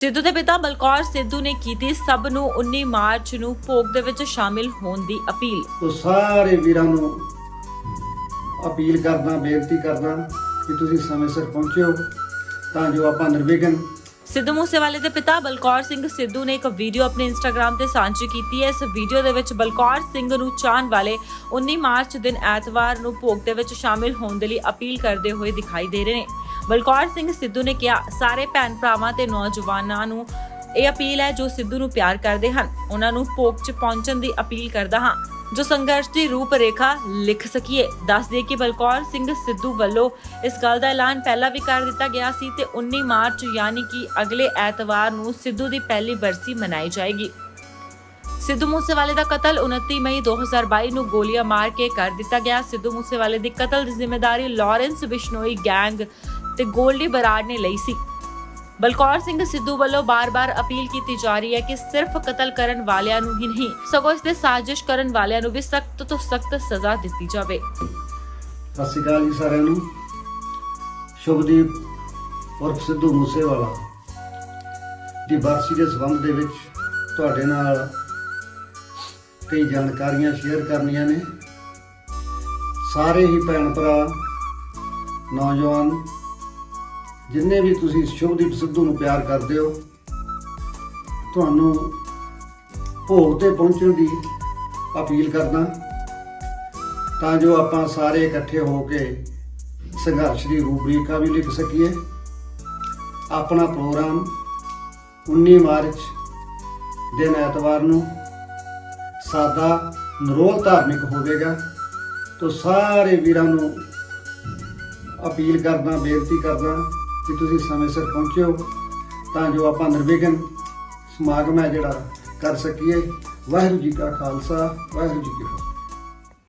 ਸਿੱਧੂ ਦੇ ਪਿਤਾ ਬਲਕੌਰ ਸਿੱਧੂ ਨੇ ਕੀਤੀ ਸਭ ਨੂੰ 19 ਮਾਰਚ ਨੂੰ ਭੋਗ ਦੇ ਵਿੱਚ ਸ਼ਾਮਿਲ ਹੋਣ ਦੀ ਅਪੀਲ। ਤੋ ਸਾਰੇ ਵੀਰਾਂ ਨੂੰ ਅਪੀਲ ਕਰਦਾ ਬੇਨਤੀ ਕਰਦਾ ਕਿ ਤੁਸੀਂ ਸਮੇਂ ਸਿਰ ਪਹੁੰਚਿਓ ਤਾਂ ਜੋ ਆਪਾਂ ਨਿਰਵਿਘਨ ਸਿੱਧੂ ਮੂਸੇਵਾਲੇ ਦੇ ਪਿਤਾ ਬਲਕੌਰ ਸਿੰਘ ਸਿੱਧੂ ਨੇ ਇੱਕ ਵੀਡੀਓ ਆਪਣੇ ਇੰਸਟਾਗ੍ਰam ਤੇ ਸਾਂਝੀ ਕੀਤੀ ਹੈ। ਇਸ ਵੀਡੀਓ ਦੇ ਵਿੱਚ ਬਲਕੌਰ ਸਿੰਘ ਨੂੰ ਚਾਹਣ ਵਾਲੇ 19 ਮਾਰਚ ਦਿਨ ਐਤਵਾਰ ਨੂੰ ਭੋਗ ਦੇ ਵਿੱਚ ਸ਼ਾਮਿਲ ਹੋਣ ਦੇ ਲਈ ਅਪੀਲ ਕਰਦੇ ਹੋਏ ਦਿਖਾਈ ਦੇ ਰਹੇ ਨੇ। ਬਲਕੌਰ ਸਿੰਘ ਸਿੱਧੂ ਨੇ ਕਿਹਾ, ਸਾਰੇ ਭੈਣ ਭਰਾਵਾਂ ਤੇ ਨੌਜਵਾਨਾਂ ਨੂੰ ਇਹ ਅਪੀਲ ਹੈ ਜੋ ਸਿੱਧੂ ਨੂੰ ਪਿਆਰ ਕਰਦੇ ਹਨ। ਉਹਨਾਂ ਨੂੰ ਭੋਗ 'ਚ ਪਹੁੰਚਣ ਦੀ ਅਪੀਲ ਕਰਦਾ ਹਾਂ। ਜੋ ਸੰਘਰਸ਼ ਦੀ ਰੂਪਰੇਖਾ ਲਿਖ ਸਕੀਏ। ਦੱਸ ਦੇ ਕਿ ਬਲਕੌਰ ਸਿੰਘ ਸਿੱਧੂ ਵੱਲੋਂ ਇਸ ਗੱਲ ਦਾ ਐਲਾਨ ਪਹਿਲਾਂ ਵੀ ਕਰ ਦਿੱਤਾ ਗਿਆ ਸੀ ਤੇ 19 ਮਾਰਚ ਯਾਨੀ ਕਿ ਅਗਲੇ ਐਤਵਾਰ ਨੂੰ ਸਿੱਧੂ ਦੀ ਪਹਿਲੀ ਬਰਸੀ ਮਨਾਈ ਜਾਏਗੀ। ਸਿੱਧੂ ਮੂਸੇਵਾਲੇ ਦਾ ਕਤਲ 29 ਮਈ 2022 ਨੂੰ ਗੋਲੀਆਂ ਮਾਰ ਕੇ ਕਰ ਦਿੱਤਾ ਗਿਆ। ਸਿੱਧੂ ਮੂਸੇਵਾਲੇ ਦੀ ਕਤਲ ਦੀ ਜ਼ਿੰਮੇਵਾਰੀ ਲਾਰੈਂਸ ਬਿਸ਼ਨੋਈ ਗੈਂਗ ਤੇ ਗੋਲਡੀ ਬਰਾੜ ਨੇ ਲਈ ਸੀ। ਬਲਕੌਰ ਸਿੰਘ ਸਿੱਧੂ ਵੱਲੋਂ ਬਾਰ-ਬਾਰ ਅਪੀਲ ਕੀਤੀ ਜਾ ਰਹੀ ਹੈ ਕਿ ਸਿਰਫ ਕਤਲ ਕਰਨ ਵਾਲਿਆਂ ਨੂੰ ਹੀ ਨਹੀਂ, ਸਗੋਂ ਇਸ ਦੇ ਸਾਜ਼ਿਸ਼ ਕਰਨ ਵਾਲਿਆਂ ਨੂੰ ਵੀ ਸਖਤ ਤੋਂ ਸਖਤ ਸਜ਼ਾ ਦਿੱਤੀ ਜਾਵੇ। ਸਤਿ ਸ਼੍ਰੀ ਅਕਾਲ ਜੀ ਸਾਰਿਆਂ ਨੂੰ। ਸ਼ੁਭਦੀਪ ਉਰਫ ਸਿੱਧੂ ਮੂਸੇਵਾਲਾ ਦੀ ਬਰਸੀ ਦੇ ਸੰਬੰਧ ਦੇ ਵਿੱਚ ਤੁਹਾਡੇ ਨਾਲ ਕਈ ਜਾਣਕਾਰੀਆਂ ਸ਼ੇਅਰ ਕਰਨੀਆਂ ਨੇ। ਸਾਰੇ ਹੀ ਭੈਣ ਭਰਾ, ਨੌਜਵਾਨ ਜਿੰਨੇ ਵੀ ਤੁਸੀਂ ਸ਼ੁਭਦੀਪ ਸਿੱਧੂ ਨੂੰ ਪਿਆਰ ਕਰਦੇ ਹੋ, ਤੁਹਾਨੂੰ ਭੋਗ ਤੇ ਪਹੁੰਚਣ ਦੀ ਅਪੀਲ ਕਰਦਾ। ਤਾਂ ਜੋ ਆਪਾਂ ਸਾਰੇ ਇਕੱਠੇ ਹੋ ਕੇ ਸੰਘਰਸ਼ ਦੀ ਰੂਪਰੇਖਾ ਵੀ ਲਿਖ ਸਕੀਏ। ਆਪਣਾ ਪ੍ਰੋਗਰਾਮ 19 ਮਾਰਚ ਦਿਨ ਐਤਵਾਰ ਨੂੰ ਸਾਦਾ ਨਰੋਲ ਧਾਰਮਿਕ ਹੋਵੇਗਾ। ਤੋਂ ਸਾਰੇ ਵੀਰਾਂ ਨੂੰ ਅਪੀਲ ਕਰਦਾ, ਬੇਨਤੀ ਕਰਦਾ ਕਿ ਤੁਸੀਂ ਸਮੇਂ ਸਿਰ ਪਹੁੰਚਿਓ ਤਾਂ ਜੋ ਆਪਾਂ ਨਿਰਵਿਘਨ ਸਮਾਗਮ ਹੈ ਜਿਹੜਾ ਕਰ ਸਕੀਏ। ਵਾਹਿਗੁਰੂ ਜੀ ਕਾ ਖਾਲਸਾ, ਵਾਹਿਗੁਰੂ ਜੀ ਕੀ ਫਤਿਹ।